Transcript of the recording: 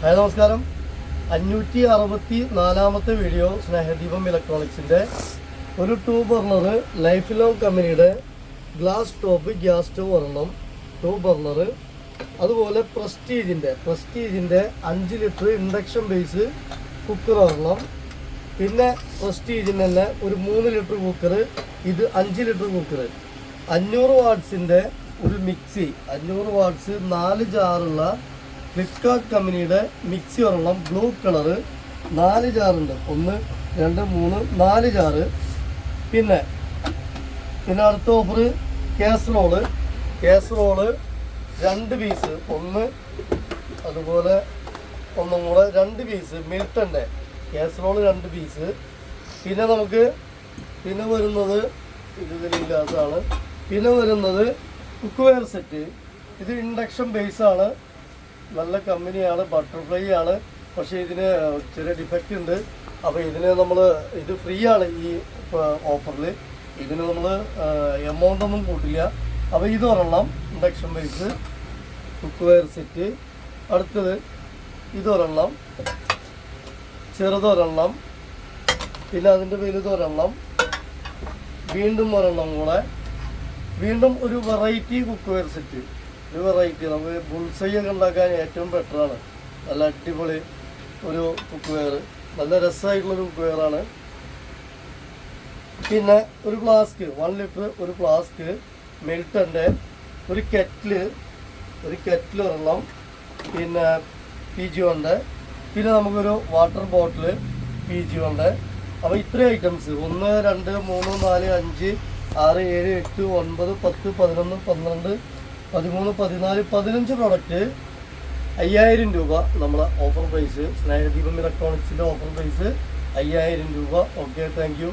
Hi നമസ്കാരം. അഞ്ഞൂറ്റി അറുപത്തി നാലാമത്തെ വീഡിയോ സ്നേഹദീപം ഇലക്ട്രോണിക്സിന്റെ ഒരു ടൂ ബർണർ ലൈഫ് ലോങ് കമ്പനിയുടെ ഗ്ലാസ് ടോപ്പ് ഗ്യാസ് സ്റ്റവ് ഒരെണ്ണം ടൂ ബർണർ അതുപോലെ പ്രസ്റ്റീജിന്റെ പ്രസ്റ്റീജിന്റെ അഞ്ച് ലിറ്റർ ഇൻഡക്ഷൻ ബേസ് കുക്കർ ഒരെണ്ണം. പിന്നെ പ്രസ്റ്റീജിന്റെ തന്നെ ഒരു മൂന്ന് ലിറ്റർ കുക്കർ ഇത് അഞ്ച് ലിറ്റർ കുക്കർ. അഞ്ഞൂറ് വാട്ട്സിന്റെ ഒരു മിക്സി അഞ്ഞൂറ് വാട്ട്സ് നാല് ജാറുള്ള ഫ്ലിപ്കാർട്ട് കമ്പനിയുടെ മിക്സി ഒരെണ്ണം ബ്ലൂ കളറ് നാല് ജാറുണ്ട് ഒന്ന് രണ്ട് മൂന്ന് നാല് ജാറ് പിന്നെ പിന്നെ അടുത്ത ഓഫർ കാസറോൾ കാസറോൾ രണ്ട് പീസ് ഒന്ന് അതുപോലെ ഒന്നും കൂടെ രണ്ട് പീസ് മിൽട്ടന്റെ കാസറോൾ രണ്ട് പീസ് പിന്നെ നമുക്ക് പിന്നെ വരുന്നത് ഇത് ഇതിലില്ലാത്തതാണ് പിന്നെ വരുന്നത് കുക്ക്വെയർ സെറ്റ് ഇത് ഇൻഡക്ഷൻ ബേസാണ് നല്ല കമ്പനിയാണ് ബട്ടർഫ്ലൈ ആണ് പക്ഷേ ഇതിന് ചെറിയ ഡിഫക്റ്റ് ഉണ്ട്. അപ്പോൾ ഇതിന് നമ്മൾ ഇത് ഫ്രീ ആണ് ഈ ഓഫറിൽ ഇതിന് നമ്മൾ എമൗണ്ട് ഒന്നും കൂട്ടില്ല. അപ്പോൾ ഇത് ഒരെണ്ണം ഇൻഡക്ഷൻ ബേസ് കുക്ക്വെയർ സെറ്റ് അടുത്തത് ഇതൊരെണ്ണം ചെറുതൊരെണ്ണം പിന്നെ അതിന്റെ വലുതൊരെണ്ണം വീണ്ടും ഒരെണ്ണം കൂടെ. വീണ്ടും ഒരു വെറൈറ്റി കുക്ക് വെയർ സെറ്റ് ഒരു വെറൈറ്റി നമുക്ക് ബുൾസൈ ഒക്കെ ഉണ്ടാക്കാൻ ഏറ്റവും ബെറ്ററാണ് നല്ല അടിപൊളി ഒരു കുക്ക് വെയർ നല്ല രസമായിട്ടുള്ളൊരു കുക്ക് വെയറാണ് പിന്നെ ഒരു ഫ്ലാസ്ക് വൺ ലിറ്റർ ഒരു ഫ്ലാസ്ക് മിൽട്ടന്റെ ഒരു കെറ്റിൽ ഒരു കെറ്റിൽ ഒരെണ്ണം പിന്നെ പി ജി ഉണ്ട് പിന്നെ നമുക്കൊരു വാട്ടർ ബോട്ടിൽ പി ജി ഉണ്ട് അപ്പോൾ ഇത്രയും ഐറ്റംസ് ഒന്ന് രണ്ട് മൂന്ന് നാല് അഞ്ച് ആറ് ഏഴ് എട്ട് ഒൻപത് പത്ത് പതിനൊന്ന് പന്ത്രണ്ട് പതിമൂന്ന് പതിനാല് പതിനഞ്ച് പ്രൊഡക്റ്റ് അയ്യായിരം രൂപ നമ്മളെ ഓഫർ പ്രൈസ് സ്നേഹദീപം ഇലക്ട്രോണിക്സിന്റെ ഓഫർ പ്രൈസ് അയ്യായിരം രൂപ. Okay thank